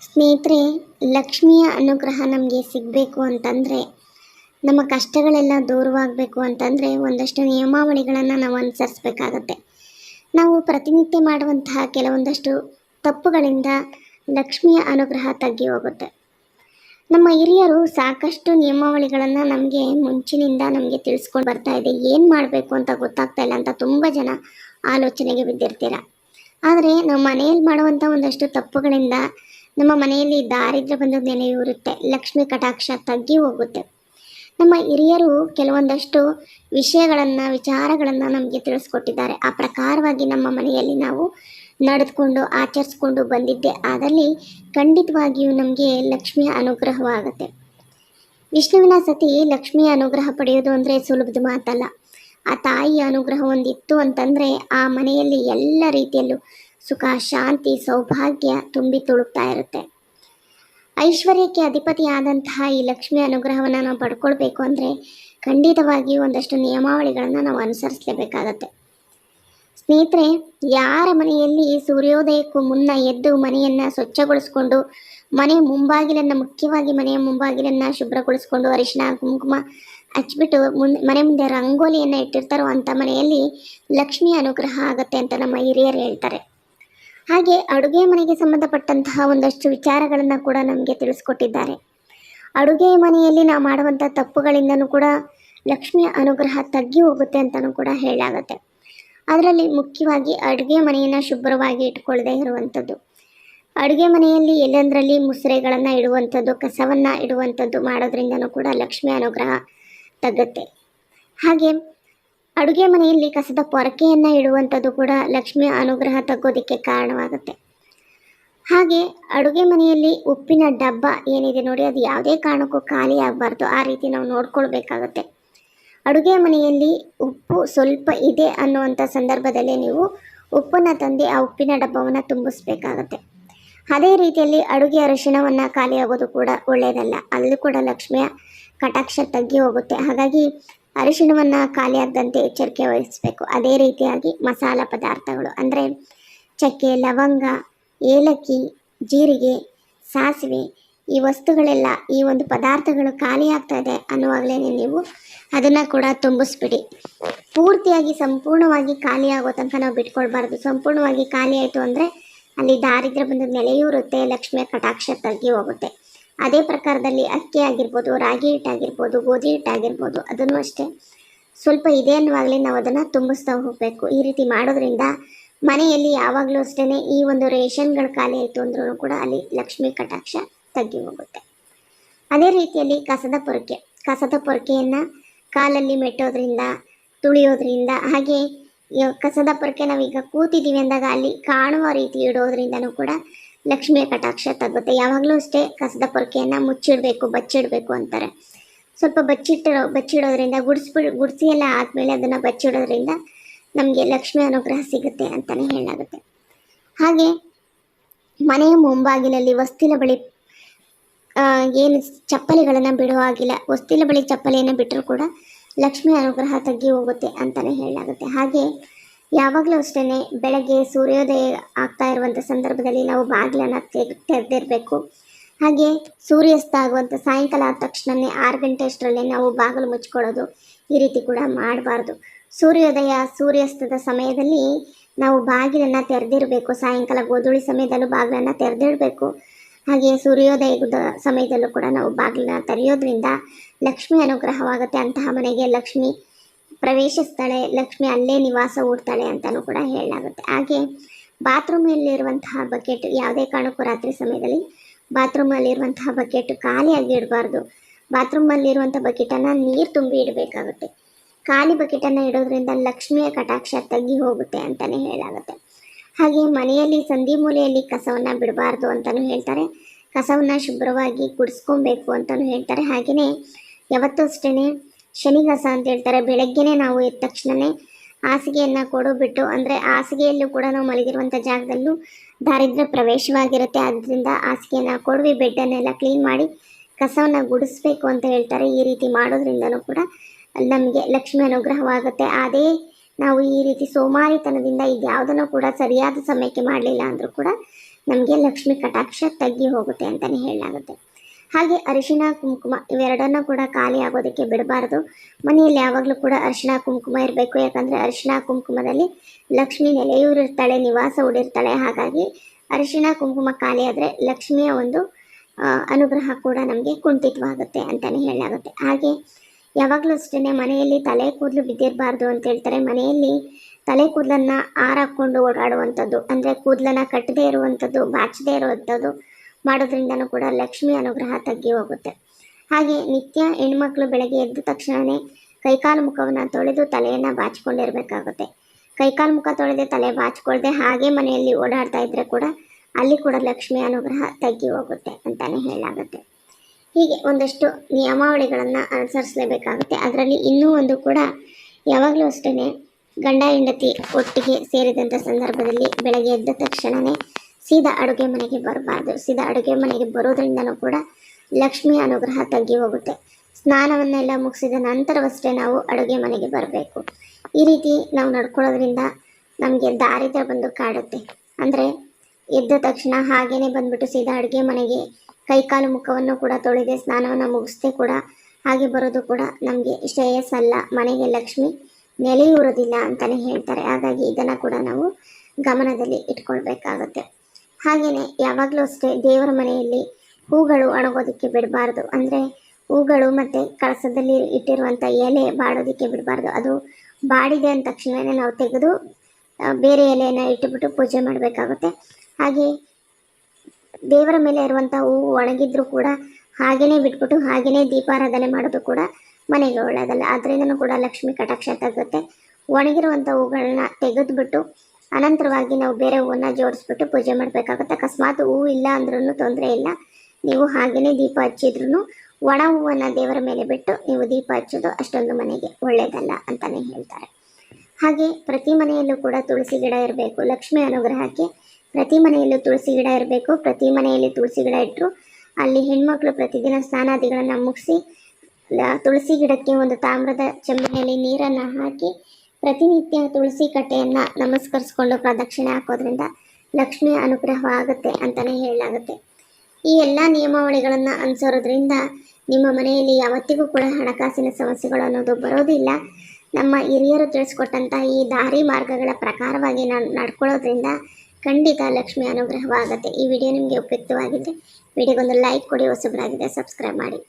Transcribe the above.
ಸ್ನೇಹಿತರೆ, ಲಕ್ಷ್ಮಿಯ ಅನುಗ್ರಹ ನಮಗೆ ಸಿಗಬೇಕು ಅಂತಂದರೆ, ನಮ್ಮ ಕಷ್ಟಗಳೆಲ್ಲ ದೂರವಾಗಬೇಕು ಅಂತಂದರೆ ಒಂದಷ್ಟು ನಿಯಮಾವಳಿಗಳನ್ನು ನಾವು ಅನುಸರಿಸಬೇಕಾಗತ್ತೆ. ನಾವು ಪ್ರತಿನಿತ್ಯ ಮಾಡುವಂತಹ ಕೆಲವೊಂದಷ್ಟು ತಪ್ಪುಗಳಿಂದ ಲಕ್ಷ್ಮಿಯ ಅನುಗ್ರಹ ತಗ್ಗಿ ಹೋಗುತ್ತೆ. ನಮ್ಮ ಹಿರಿಯರು ಸಾಕಷ್ಟು ನಿಯಮಾವಳಿಗಳನ್ನು ನಮಗೆ ಮುಂಚಿನಿಂದ ನಮಗೆ ತಿಳಿಸ್ಕೊಂಡು ಬರ್ತಾ ಇದೆ. ಏನು ಮಾಡಬೇಕು ಅಂತ ಗೊತ್ತಾಗ್ತಾ ಇಲ್ಲ ಅಂತ ತುಂಬ ಜನ ಆಲೋಚನೆಗೆ ಬಿದ್ದಿರ್ತೀರ. ಆದರೆ ನಾವು ಮನೆಯಲ್ಲಿ ಮಾಡುವಂಥ ಒಂದಷ್ಟು ತಪ್ಪುಗಳಿಂದ ನಮ್ಮ ಮನೆಯಲ್ಲಿ ದಾರಿದ್ರ್ಯ ಬಂದು ನೆನೆಯೂರುತ್ತೆ ಲಕ್ಷ್ಮಿ ಕಟಾಕ್ಷ ತಗ್ಗಿ ಹೋಗುತ್ತೆ. ನಮ್ಮ ಹಿರಿಯರು ಕೆಲವೊಂದಷ್ಟು ವಿಷಯಗಳನ್ನು, ವಿಚಾರಗಳನ್ನು ನಮಗೆ ತಿಳಿಸ್ಕೊಟ್ಟಿದ್ದಾರೆ. ಆ ಪ್ರಕಾರವಾಗಿ ನಮ್ಮ ಮನೆಯಲ್ಲಿ ನಾವು ನಡೆದುಕೊಂಡು, ಆಚರಿಸ್ಕೊಂಡು ಬಂದಿದ್ದೆ. ಆದಲ್ಲಿ ಖಂಡಿತವಾಗಿಯೂ ನಮಗೆ ಲಕ್ಷ್ಮಿಯ ಅನುಗ್ರಹವಾಗುತ್ತೆ. ವಿಷ್ಣುವಿನ ಸತಿ ಲಕ್ಷ್ಮಿಯ ಅನುಗ್ರಹ ಪಡೆಯೋದು ಅಂದರೆ ಸುಲಭದ ಮಾತಲ್ಲ. ಆ ತಾಯಿಯ ಅನುಗ್ರಹ ಒಂದಿತ್ತು ಅಂತಂದರೆ ಆ ಮನೆಯಲ್ಲಿ ಎಲ್ಲ ರೀತಿಯಲ್ಲೂ ಸುಖ, ಶಾಂತಿ, ಸೌಭಾಗ್ಯ ತುಂಬಿ ತುಳುಕ್ತಾ ಇರುತ್ತೆ. ಐಶ್ವರ್ಯಕ್ಕೆ ಅಧಿಪತಿಯಾದಂತಹ ಈ ಲಕ್ಷ್ಮಿ ಅನುಗ್ರಹವನ್ನು ನಾವು ಪಡ್ಕೊಳ್ಬೇಕು ಅಂದರೆ ಖಂಡಿತವಾಗಿಯೂ ಒಂದಷ್ಟು ನಿಯಮಾವಳಿಗಳನ್ನು ನಾವು ಅನುಸರಿಸಲೇಬೇಕಾಗತ್ತೆ. ಸ್ನೇಹಿತರೆ, ಯಾರ ಮನೆಯಲ್ಲಿ ಸೂರ್ಯೋದಯಕ್ಕೂ ಮುನ್ನ ಎದ್ದು ಮನೆಯನ್ನು ಸ್ವಚ್ಛಗೊಳಿಸ್ಕೊಂಡು, ಮನೆ ಮುಂಬಾಗಿಲನ್ನು, ಮುಖ್ಯವಾಗಿ ಮನೆಯ ಮುಂಬಾಗಿಲನ್ನು ಶುಭ್ರಗೊಳಿಸ್ಕೊಂಡು ಅರಿಶಿನ ಕುಂಕುಮ ಹಚ್ಚಿಬಿಟ್ಟು ಮುನ್, ಮನೆ ಮುಂದೆ ರಂಗೋಲಿಯನ್ನು ಇಟ್ಟಿರ್ತಾರೋ ಅಂಥ ಮನೆಯಲ್ಲಿ ಲಕ್ಷ್ಮಿ ಅನುಗ್ರಹ ಆಗುತ್ತೆ ಅಂತ ನಮ್ಮ ಹಿರಿಯರು ಹೇಳ್ತಾರೆ. ಹಾಗೆ ಅಡುಗೆ ಮನೆಗೆ ಸಂಬಂಧಪಟ್ಟಂತಹ ಒಂದಷ್ಟು ವಿಚಾರಗಳನ್ನು ಕೂಡ ನಮಗೆ ತಿಳಿಸ್ಕೊಟ್ಟಿದ್ದಾರೆ. ಅಡುಗೆ ಮನೆಯಲ್ಲಿ ನಾವು ಮಾಡುವಂಥ ತಪ್ಪುಗಳಿಂದನೂ ಕೂಡ ಲಕ್ಷ್ಮಿಯ ಅನುಗ್ರಹ ತಗ್ಗಿ ಹೋಗುತ್ತೆ ಅಂತಲೂ ಕೂಡ ಹೇಳಾಗತ್ತೆ ಅದರಲ್ಲಿ ಮುಖ್ಯವಾಗಿ ಅಡುಗೆ ಮನೆಯನ್ನು ಶುಭ್ರವಾಗಿ ಇಟ್ಕೊಳ್ಳದೆ ಇರುವಂಥದ್ದು. ಅಡುಗೆ ಮನೆಯಲ್ಲಿ ಎಲ್ಲೆಂದರಲ್ಲಿ ಮುಸುರೆಗಳನ್ನು ಇಡುವಂಥದ್ದು, ಕಸವನ್ನು ಇಡುವಂಥದ್ದು ಮಾಡೋದ್ರಿಂದನೂ ಕೂಡ ಲಕ್ಷ್ಮಿ ಅನುಗ್ರಹ ತಗ್ಗುತ್ತೆ. ಹಾಗೆ ಅಡುಗೆ ಮನೆಯಲ್ಲಿ ಕಸದ ಪೊರಕೆಯನ್ನು ಇಡುವಂಥದ್ದು ಕೂಡ ಲಕ್ಷ್ಮಿಯ ಅನುಗ್ರಹ ತಗ್ಗೋದಕ್ಕೆ ಕಾರಣವಾಗುತ್ತೆ. ಹಾಗೆ ಅಡುಗೆ ಮನೆಯಲ್ಲಿ ಉಪ್ಪಿನ ಡಬ್ಬ ಏನಿದೆ ನೋಡಿ, ಅದು ಯಾವುದೇ ಕಾರಣಕ್ಕೂ ಖಾಲಿ ಆಗಬಾರ್ದು. ಆ ರೀತಿ ನಾವು ನೋಡ್ಕೊಳ್ಬೇಕಾಗತ್ತೆ. ಅಡುಗೆ ಮನೆಯಲ್ಲಿ ಉಪ್ಪು ಸ್ವಲ್ಪ ಇದೆ ಅನ್ನುವಂಥ ಸಂದರ್ಭದಲ್ಲಿ ನೀವು ಉಪ್ಪನ್ನು ತಂದು ಆ ಉಪ್ಪಿನ ಡಬ್ಬವನ್ನು ತುಂಬಿಸ್ಬೇಕಾಗತ್ತೆ. ಅದೇ ರೀತಿಯಲ್ಲಿ ಅಡುಗೆ ಅರಿಶಿಣವನ್ನು ಖಾಲಿ ಕೂಡ ಒಳ್ಳೆಯದಲ್ಲ ಅಲ್ಲೂ ಕೂಡ ಲಕ್ಷ್ಮಿಯ ಕಟಾಕ್ಷ ತಗ್ಗಿ ಹೋಗುತ್ತೆ. ಹಾಗಾಗಿ ಅರಿಶಿಣವನ್ನು ಖಾಲಿಯಾದಂತೆ ಎಚ್ಚರಿಕೆ ವಹಿಸಬೇಕು. ಅದೇ ರೀತಿಯಾಗಿ ಮಸಾಲ ಪದಾರ್ಥಗಳು ಅಂದರೆ ಚಕ್ಕೆ, ಲವಂಗ, ಏಲಕ್ಕಿ, ಜೀರಿಗೆ, ಸಾಸಿವೆ ಈ ವಸ್ತುಗಳೆಲ್ಲ ಈ ಒಂದು ಪದಾರ್ಥಗಳು ಖಾಲಿ ಇದೆ ಅನ್ನುವಾಗಲೇ ನೀವು ಅದನ್ನು ಕೂಡ ತುಂಬಿಸ್ಬಿಡಿ. ಪೂರ್ತಿಯಾಗಿ ಸಂಪೂರ್ಣವಾಗಿ ಖಾಲಿ ಆಗೋ ತನಕ ನಾವು ಬಿಟ್ಕೊಳ್ಬಾರ್ದು. ಸಂಪೂರ್ಣವಾಗಿ ಖಾಲಿ ಆಯಿತು ಅಂದರೆ ಅಲ್ಲಿ ದಾರಿದ್ರ್ಯ ಬಂದ ನೆಲೆಯೂರುತ್ತೆ, ಲಕ್ಷ್ಮಿಯ ಕಟಾಕ್ಷ ತಗ್ಗಿ ಹೋಗುತ್ತೆ. ಅದೇ ಪ್ರಕಾರದಲ್ಲಿ ಅಕ್ಕಿ ಆಗಿರ್ಬೋದು, ರಾಗಿ ಹಿಟ್ಟಾಗಿರ್ಬೋದು ಗೋಧಿ ಹಿಟ್ಟಾಗಿರ್ಬೋದು ಅದನ್ನು ಅಷ್ಟೇ. ಸ್ವಲ್ಪ ಇದೆ ಅನ್ನುವಾಗಲೇ ನಾವು ಅದನ್ನು ತುಂಬಿಸ್ತಾ ಹೋಗಬೇಕು. ಈ ರೀತಿ ಮಾಡೋದ್ರಿಂದ ಮನೆಯಲ್ಲಿ ಯಾವಾಗಲೂ ಅಷ್ಟೇ ಈ ಒಂದು ರೇಷನ್ಗಳು ಖಾಲಿ ಆಯಿತು ಅಂದ್ರೂ ಕೂಡ ಅಲ್ಲಿ ಲಕ್ಷ್ಮಿ ಕಟಾಕ್ಷ ತಗ್ಗಿ ಹೋಗುತ್ತೆ. ಅದೇ ರೀತಿಯಲ್ಲಿ ಕಸದ ಪೊರಕೆ. ಕಸದ ಪೊರಕೆಯನ್ನು ಕಾಲಲ್ಲಿ ಮೆಟ್ಟೋದ್ರಿಂದ, ತುಳಿಯೋದ್ರಿಂದ, ಹಾಗೆ ಕಸದ ಪೊರಕೆ ನಾವೀಗ ಕೂತಿದ್ದೀವಿ ಅಂದಾಗ ಅಲ್ಲಿ ಕಾಣುವ ರೀತಿ ಇಡೋದ್ರಿಂದನೂ ಕೂಡ ಲಕ್ಷ್ಮಿಯ ಕಟಾಕ್ಷ ತಗುತ್ತೆ ಯಾವಾಗಲೂ ಅಷ್ಟೇ ಕಸದ ಪೊರಕೆಯನ್ನು ಮುಚ್ಚಿಡಬೇಕು, ಬಚ್ಚಿಡಬೇಕು ಅಂತಾರೆ. ಸ್ವಲ್ಪ ಬಚ್ಚಿಟ್ಟಿರೋ, ಬಚ್ಚಿಡೋದ್ರಿಂದ ಗುಡಿಸ್ಬಿಡ್ ಗುಡಿಸಿ ಎಲ್ಲ ಆದಮೇಲೆ ಅದನ್ನು ಬಚ್ಚಿಡೋದ್ರಿಂದ ನಮಗೆ ಲಕ್ಷ್ಮಿ ಅನುಗ್ರಹ ಸಿಗುತ್ತೆ ಅಂತಲೇ ಹೇಳಲಾಗುತ್ತೆ. ಹಾಗೆ ಮನೆಯ ಮುಂಬಾಗಿಲಲ್ಲಿ ವಸ್ತಿಲ ಬಳಿ ಏನು ಚಪ್ಪಲಿಗಳನ್ನು ಬಿಡುವ ಹಾಗಿಲ್ಲ. ವಸ್ತಿಲ ಬಳಿ ಚಪ್ಪಲಿಯನ್ನು ಬಿಟ್ಟರೂ ಕೂಡ ಲಕ್ಷ್ಮಿ ಅನುಗ್ರಹ ತಗ್ಗಿ ಹೋಗುತ್ತೆ ಅಂತಲೇ ಹೇಳಲಾಗುತ್ತೆ. ಹಾಗೆ ಯಾವಾಗಲೂ ಅಷ್ಟೇ ಬೆಳಗ್ಗೆ ಸೂರ್ಯೋದಯ ಆಗ್ತಾ ಇರುವಂಥ ಸಂದರ್ಭದಲ್ಲಿ ನಾವು ಬಾಗಿಲನ್ನು ತೆರೆದಿರಬೇಕು ಹಾಗೆ ಸೂರ್ಯಾಸ್ತ ಆಗುವಂಥ ಸಾಯಂಕಾಲ ಆದ ತಕ್ಷಣವೇ ಆರು ಗಂಟೆ ಅಷ್ಟರಲ್ಲೇ ನಾವು ಬಾಗಿಲು ಮುಚ್ಕೊಳ್ಳೋದು ಈ ರೀತಿ ಕೂಡ ಮಾಡಬಾರ್ದು. ಸೂರ್ಯೋದಯ, ಸೂರ್ಯಾಸ್ತದ ಸಮಯದಲ್ಲಿ ನಾವು ಬಾಗಿಲನ್ನು ತೆರೆದಿರಬೇಕು. ಸಾಯಂಕಾಲ ಗೋಧೂಳಿ ಸಮಯದಲ್ಲೂ ಬಾಗಿಲನ್ನು ತೆರೆದಿಡಬೇಕು ಹಾಗೆ ಸೂರ್ಯೋದಯದ ಸಮಯದಲ್ಲೂ ಕೂಡ ನಾವು ಬಾಗಿಲನ್ನು ತೆರೆಯೋದ್ರಿಂದ ಲಕ್ಷ್ಮಿ ಅನುಗ್ರಹವಾಗುತ್ತೆ ಅಂತಹ ಮನೆಗೆ ಲಕ್ಷ್ಮಿ. ಪ್ರವೇಶಿಸ್ತಾಳೆ, ಲಕ್ಷ್ಮಿ ಅಲ್ಲೇ ನಿವಾಸ ಹೂಡ್ತಾಳೆ ಅಂತಲೂ ಕೂಡ ಹೇಳಲಾಗುತ್ತೆ. ಹಾಗೆ ಬಾತ್ರೂಮಲ್ಲಿರುವಂತಹ ಬಕೆಟ್ ಯಾವುದೇ ಕಾರಣಕ್ಕೂ ರಾತ್ರಿ ಸಮಯದಲ್ಲಿ ಬಾತ್ರೂಮಲ್ಲಿರುವಂತಹ ಬಕೆಟ್ ಖಾಲಿಯಾಗಿ ಇಡಬಾರ್ದು. ಬಾತ್ರೂಮಲ್ಲಿರುವಂಥ ಬಕೆಟನ್ನು ನೀರು ತುಂಬಿ ಇಡಬೇಕಾಗುತ್ತೆ. ಖಾಲಿ ಬಕೆಟನ್ನು ಇಡೋದ್ರಿಂದ ಲಕ್ಷ್ಮಿಯ ಕಟಾಕ್ಷ ತಗ್ಗಿ ಹೋಗುತ್ತೆ ಅಂತಲೇ ಹೇಳಲಾಗುತ್ತೆ. ಹಾಗೆ ಮನೆಯಲ್ಲಿ ಸಂಧಿ ಮೂಲೆಯಲ್ಲಿ ಕಸವನ್ನು ಬಿಡಬಾರ್ದು ಅಂತಲೂ ಹೇಳ್ತಾರೆ. ಕಸವನ್ನು ಶುಭ್ರವಾಗಿ ಗುಡಿಸ್ಕೊಬೇಕು ಅಂತಲೂ ಹೇಳ್ತಾರೆ. ಹಾಗೆಯೇ ಯಾವತ್ತೂ ಅಷ್ಟೇ ಶನಿಗಸ ಅಂತ ಹೇಳ್ತಾರೆ. ಬೆಳಗ್ಗೆನೇ ನಾವು ಎದ್ದ ತಕ್ಷಣವೇ ಹಾಸಿಗೆಯನ್ನು ಕೊಡು ಬಿಟ್ಟು, ಅಂದರೆ ಹಾಸಿಗೆಯಲ್ಲೂ ಕೂಡ ನಾವು ಮಲಗಿರುವಂಥ ಜಾಗದಲ್ಲೂ ದಾರಿದ್ರ್ಯ ಪ್ರವೇಶವಾಗಿರುತ್ತೆ. ಆದ್ದರಿಂದ ಹಾಸಿಗೆಯನ್ನು ಕೊಡುವಿ ಬೆಡ್ಡನ್ನೆಲ್ಲ ಕ್ಲೀನ್ ಮಾಡಿ ಕಸವನ್ನು ಗುಡಿಸ್ಬೇಕು ಅಂತ ಹೇಳ್ತಾರೆ. ಈ ರೀತಿ ಮಾಡೋದ್ರಿಂದನೂ ಕೂಡ ನಮಗೆ ಲಕ್ಷ್ಮಿ ಅನುಗ್ರಹವಾಗುತ್ತೆ. ಅದೇ ನಾವು ಈ ರೀತಿ ಸೋಮಾರಿತನದಿಂದ ಇದ್ಯಾವುದನ್ನು ಕೂಡ ಸರಿಯಾದ ಸಮಯಕ್ಕೆ ಮಾಡಲಿಲ್ಲ ಅಂದರೂ ಕೂಡ ನಮಗೆ ಲಕ್ಷ್ಮಿ ಕಟಾಕ್ಷ ತಗ್ಗಿ ಹೋಗುತ್ತೆ ಅಂತಲೇ ಹೇಳಲಾಗುತ್ತೆ. ಹಾಗೆ ಅರಿಶಿಣ ಕುಂಕುಮ ಇವೆರಡನ್ನ ಕೂಡ ಖಾಲಿ ಆಗೋದಕ್ಕೆ ಬಿಡಬಾರ್ದು. ಮನೆಯಲ್ಲಿ ಯಾವಾಗಲೂ ಕೂಡ ಅರಿಶಿಣ ಕುಂಕುಮ ಇರಬೇಕು. ಯಾಕಂದರೆ ಅರಿಶಿಣ ಕುಂಕುಮದಲ್ಲಿ ಲಕ್ಷ್ಮಿ ನೆಲೆಯೂರಿರ್ತಾಳೆ, ನಿವಾಸ ಉಡಿರ್ತಾಳೆ ಹಾಗಾಗಿ ಅರಿಶಿಣ ಕುಂಕುಮ ಖಾಲಿ ಆದರೆ ಲಕ್ಷ್ಮಿಯ ಒಂದು ಅನುಗ್ರಹ ಕೂಡ ನಮಗೆ ಕುಂಠಿತವಾಗುತ್ತೆ ಅಂತಲೇ ಹೇಳಲಾಗುತ್ತೆ. ಹಾಗೆ ಯಾವಾಗಲೂ ಅಷ್ಟೇ ಮನೆಯಲ್ಲಿ ತಲೆ ಕೂದಲು ಬಿದ್ದಿರಬಾರ್ದು ಅಂತ ಹೇಳ್ತಾರೆ. ಮನೆಯಲ್ಲಿ ತಲೆ ಕೂದಲನ್ನು ಆರಾಕೊಂಡು ಓಡಾಡುವಂಥದ್ದು, ಅಂದರೆ ಕೂದಲನ್ನು ಕಟ್ಟದೇ ಇರುವಂಥದ್ದು, ಬಾಚದೇ ಇರುವಂಥದ್ದು ಮಾಡೋದ್ರಿಂದನೂ ಕೂಡ ಲಕ್ಷ್ಮಿ ಅನುಗ್ರಹ ತಗ್ಗಿ ಹೋಗುತ್ತೆ. ಹಾಗೆ ನಿತ್ಯ ಹೆಣ್ಮಕ್ಳು ಬೆಳಗ್ಗೆ ಎದ್ದ ತಕ್ಷಣವೇ ಕೈಕಾಲು ಮುಖವನ್ನು ತೊಳೆದು ತಲೆಯನ್ನು ಬಾಚಿಕೊಂಡಿರಬೇಕಾಗುತ್ತೆ. ಕೈಕಾಲು ಮುಖ ತೊಳೆದೇ ತಲೆ ಬಾಚಿಕೊಳ್ಳದೆ ಹಾಗೆ ಮನೆಯಲ್ಲಿ ಓಡಾಡ್ತಾ ಇದ್ದರೆ ಕೂಡ ಅಲ್ಲಿ ಕೂಡ ಲಕ್ಷ್ಮಿ ಅನುಗ್ರಹ ತಗ್ಗಿ ಹೋಗುತ್ತೆ ಅಂತಲೇ ಹೇಳಲಾಗುತ್ತೆ. ಹೀಗೆ ಒಂದಷ್ಟು ನಿಯಮಾವಳಿಗಳನ್ನು ಅನುಸರಿಸಲೇಬೇಕಾಗುತ್ತೆ. ಅದರಲ್ಲಿ ಇನ್ನೂ ಒಂದು ಕೂಡ ಯಾವಾಗಲೂ ಅಷ್ಟೇ ಗಂಡ ಹೆಂಡತಿ ಒಟ್ಟಿಗೆ ಸೇರಿದಂಥ ಸಂದರ್ಭದಲ್ಲಿ ಬೆಳಗ್ಗೆ ಎದ್ದ ತಕ್ಷಣವೇ ಸೀದಾ ಅಡುಗೆ ಮನೆಗೆ ಬರಬಾರ್ದು. ಸೀದಾ ಅಡುಗೆ ಮನೆಗೆ ಬರೋದ್ರಿಂದನೂ ಕೂಡ ಲಕ್ಷ್ಮಿ ಅನುಗ್ರಹ ತಗ್ಗಿ ಹೋಗುತ್ತೆ. ಸ್ನಾನವನ್ನೆಲ್ಲ ಮುಗಿಸಿದ ನಂತರವಷ್ಟೇ ನಾವು ಅಡುಗೆ ಮನೆಗೆ ಬರಬೇಕು. ಈ ರೀತಿ ನಾವು ನಡ್ಕೊಳ್ಳೋದ್ರಿಂದ ನಮಗೆ ದಾರಿದ್ರ್ಯ ಬಂದು ಕಾಡುತ್ತೆ. ಅಂದರೆ ಎದ್ದ ತಕ್ಷಣ ಹಾಗೇನೆ ಬಂದ್ಬಿಟ್ಟು ಸೀದಾ ಅಡುಗೆ ಮನೆಗೆ ಕೈಕಾಲು ಮುಖವನ್ನು ಕೂಡ ತೊಳೆದೆ, ಸ್ನಾನವನ್ನು ಮುಗಿಸ್ದೆ ಕೂಡ ಹಾಗೆ ಬರೋದು ಕೂಡ ನಮಗೆ ಶ್ರೇಯಸ್ಸಲ್ಲ ಮನೆಗೆ ಲಕ್ಷ್ಮಿ ನೆಲೆಯೂರೋದಿಲ್ಲ ಅಂತಲೇ ಹೇಳ್ತಾರೆ. ಹಾಗಾಗಿ ಇದನ್ನು ಕೂಡ ನಾವು ಗಮನದಲ್ಲಿ ಇಟ್ಕೊಳ್ಬೇಕಾಗುತ್ತೆ. ಹಾಗೆಯೇ ಯಾವಾಗಲೂ ಅಷ್ಟೇ ದೇವರ ಮನೆಯಲ್ಲಿ ಹೂಗಳು ಅಣಗೋದಕ್ಕೆ ಬಿಡಬಾರ್ದು. ಅಂದರೆ ಹೂಗಳು ಮತ್ತು ಕಳಸದಲ್ಲಿ ಇಟ್ಟಿರುವಂಥ ಎಲೆ ಬಾಡೋದಕ್ಕೆ ಬಿಡಬಾರ್ದು. ಅದು ಬಾಡಿದೆ ಅಂದ ತಕ್ಷಣವೇ ನಾವು ತೆಗೆದು ಬೇರೆ ಎಲೆಯನ್ನು ಇಟ್ಟುಬಿಟ್ಟು ಪೂಜೆ ಮಾಡಬೇಕಾಗುತ್ತೆ. ಹಾಗೆ ದೇವರ ಮೇಲೆ ಇರುವಂಥ ಹೂವು ಒಣಗಿದ್ರೂ ಕೂಡ ಹಾಗೆಯೇ ಬಿಟ್ಬಿಟ್ಟು ಹಾಗೆಯೇ ದೀಪಾರಾಧನೆ ಮಾಡೋದು ಕೂಡ ಮನೆಗೆ ಒಳ್ಳೆಯದಲ್ಲ ಅದರಿಂದನೂ ಕೂಡ ಲಕ್ಷ್ಮಿ ಕಟಾಕ್ಷ ತಗುತ್ತೆ ಒಣಗಿರುವಂಥ ಹೂಗಳನ್ನ ತೆಗೆದುಬಿಟ್ಟು ಅನಂತರವಾಗಿ ನಾವು ಬೇರೆ ಹೂವನ್ನು ಜೋಡಿಸ್ಬಿಟ್ಟು ಪೂಜೆ ಮಾಡಬೇಕಾಗುತ್ತೆ. ಅಕಸ್ಮಾತ್ ಹೂವು ಇಲ್ಲ ಅಂದ್ರೂ ತೊಂದರೆ ಇಲ್ಲ. ನೀವು ಹಾಗೆಯೇ ದೀಪ ಹಚ್ಚಿದ್ರೂ ಒಣ ಹೂವನ್ನು ದೇವರ ಮೇಲೆ ಬಿಟ್ಟು ನೀವು ದೀಪ ಹಚ್ಚೋದು ಅಷ್ಟೊಂದು ಮನೆಗೆ ಒಳ್ಳೆಯದಲ್ಲ ಅಂತಲೇ ಹೇಳ್ತಾರೆ. ಹಾಗೆ ಪ್ರತಿ ಮನೆಯಲ್ಲೂ ಕೂಡ ತುಳಸಿ ಗಿಡ ಇರಬೇಕು. ಲಕ್ಷ್ಮಿ ಅನುಗ್ರಹಕ್ಕೆ ಪ್ರತಿ ಮನೆಯಲ್ಲೂ ತುಳಸಿ ಗಿಡ ಇರಬೇಕು. ಪ್ರತಿ ಮನೆಯಲ್ಲಿ ತುಳಸಿ ಗಿಡ ಇಟ್ಟರು ಅಲ್ಲಿ ಹೆಣ್ಮಕ್ಳು ಪ್ರತಿದಿನ ಸ್ನಾನಾದಿಗಳನ್ನು ಮುಗಿಸಿ ತುಳಸಿ ಗಿಡಕ್ಕೆ ಒಂದು ತಾಮ್ರದ ಚೆಂಬಿನಲ್ಲಿ ನೀರನ್ನು ಹಾಕಿ ಪ್ರತಿನಿತ್ಯ ತುಳಸಿ ಕಟ್ಟೆಯನ್ನು ನಮಸ್ಕರಿಸಿಕೊಂಡು ಪ್ರದಕ್ಷಿಣೆ ಹಾಕೋದ್ರಿಂದ ಲಕ್ಷ್ಮಿ ಅನುಗ್ರಹ ಆಗುತ್ತೆ ಅಂತಲೇ ಹೇಳಲಾಗುತ್ತೆ. ಈ ಎಲ್ಲ ನಿಯಮಾವಳಿಗಳನ್ನು ಅನುಸರೋದ್ರಿಂದ ನಿಮ್ಮ ಮನೆಯಲ್ಲಿ ಯಾವತ್ತಿಗೂ ಕೂಡ ಹಣಕಾಸಿನ ಸಮಸ್ಯೆಗಳು ಅನ್ನೋದು ಬರೋದಿಲ್ಲ. ನಮ್ಮ ಹಿರಿಯರು ತಿಳಿಸ್ಕೊಟ್ಟಂತಹ ಈ ದಾರಿ ಮಾರ್ಗಗಳ ಪ್ರಕಾರವಾಗಿ ನಾನು ನಡ್ಕೊಳ್ಳೋದ್ರಿಂದ ಖಂಡಿತ ಲಕ್ಷ್ಮಿ ಅನುಗ್ರಹವಾಗುತ್ತೆ. ಈ ವಿಡಿಯೋ ನಿಮಗೆ ಉಪಯುಕ್ತವಾಗಿದ್ದರೆ ವಿಡಿಯೋಗೊಂದು ಲೈಕ್ ಕೊಡಿ ಹೊಸಬರಾಗಿದೆ ಸಬ್ಸ್ಕ್ರೈಬ್ ಮಾಡಿ.